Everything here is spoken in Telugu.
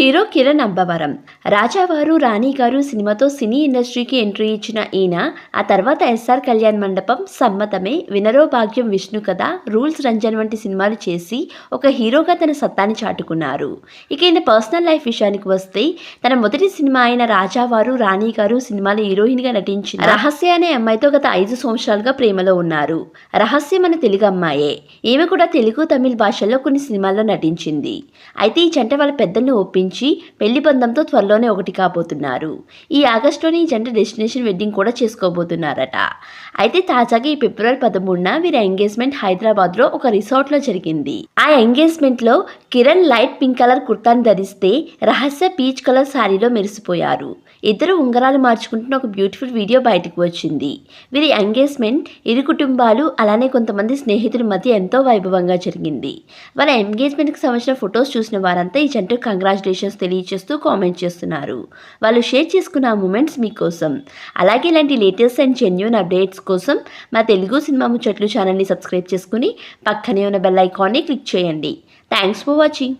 హీరో కిరణ్ అంబవరం. రాజావారు రాణి గారు సినిమాతో సినీ ఇండస్ట్రీకి ఎంట్రీ ఇచ్చిన ఈయన ఆ తర్వాత ఎస్ఆర్ కళ్యాణ్ మండపం సమ్మతమే వినరో భాగ్యం విష్ణు కథ రూల్స్ రంజన్ వంటి సినిమాలు చేసి ఒక హీరోగా తన సత్తాని చాటుకున్నారు. ఇక ఈయన పర్సనల్ లైఫ్ విషయానికి వస్తే తన మొదటి సినిమా అయిన రాజావారు రాణి గారు సినిమాలో హీరోయిన్గా నటించిన రహస్య అనే అమ్మాయితో గత ఐదు సంవత్సరాలుగా ప్రేమలో ఉన్నారు. రహస్యం అనే తెలుగు అమ్మాయే. ఈమె కూడా తెలుగు తమిళ్ భాషల్లో కొన్ని సినిమాల్లో నటించింది. అయితే ఈ జంట వాళ్ళ పెద్దలను ఒప్పించి పెళ్ళి బంధంతో త్వరలోనే ఒకటి కాబోతున్నారు. ఈ ఆగస్టులోనే ఈ జంట డెస్టినేషన్ వెడ్డింగ్ కూడా చేసుకోబోతున్నారట. అయితే తాజాగా ఈ ఫిబ్రవరి పదమూడున వీరి ఎంగేజ్మెంట్ హైదరాబాద్లో ఒక రిసార్ట్లో జరిగింది. ఆ ఎంగేజ్మెంట్లో కిరణ్ లైట్ పింక్ కలర్ కుర్తాని ధరిస్తే రహస్య పీచ్ కలర్ శారీలో మెరిసిపోయారు. ఇద్దరు ఉంగరాలు మార్చుకుంటున్న ఒక బ్యూటిఫుల్ వీడియో బయటకు వచ్చింది. వీరి ఎంగేజ్మెంట్ ఇరు కుటుంబాలు అలానే కొంతమంది స్నేహితుల మధ్య ఎంతో వైభవంగా జరిగింది. వాళ్ళ ఎంగేజ్మెంట్కి సంబంధించిన ఫొటోస్ చూసిన వారంతా ఈ జంట కంగ్రాచులేషన్స్ తెలియజేస్తూ కామెంట్ చేస్తున్నారు. వాళ్ళు షేర్ చేసుకున్న మూమెంట్స్ మీకోసం. అలాగే ఇలాంటి లేటెస్ట్ అండ్ జెన్యున్ అప్డేట్స్ కోసం మా తెలుగు సినిమా ముచ్చట్లు ఛానల్ని సబ్స్క్రైబ్ చేసుకుని పక్కనే ఉన్న బెల్ ఐకాన్ని క్లిక్ చేయండి. Thanks for watching.